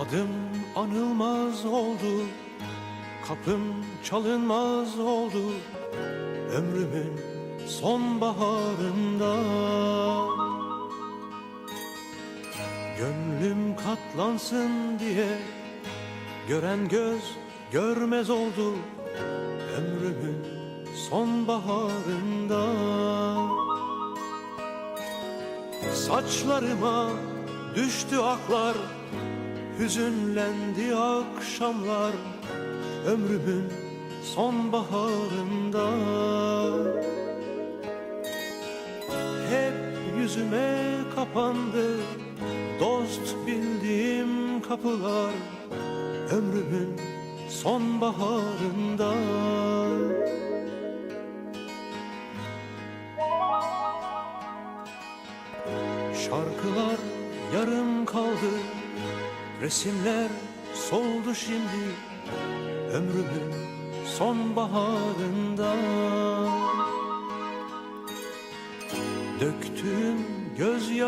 Adım anılmaz oldu, kapım çalınmaz oldu. Ömrümün sonbaharında. Gönlüm katlansın diye Gören göz görmez oldu Ömrümün sonbaharında. Saçlarıma düştü aklar Hüzünlendi akşamlar Ömrümün sonbaharında yüzüme kapandı. Dost bildiğim kapılar Ömrümün sonbaharında. Şarkılar yarım kaldı Resimler soldu şimdi. Ömrümün sonbaharında Döktüğüm gözyaşı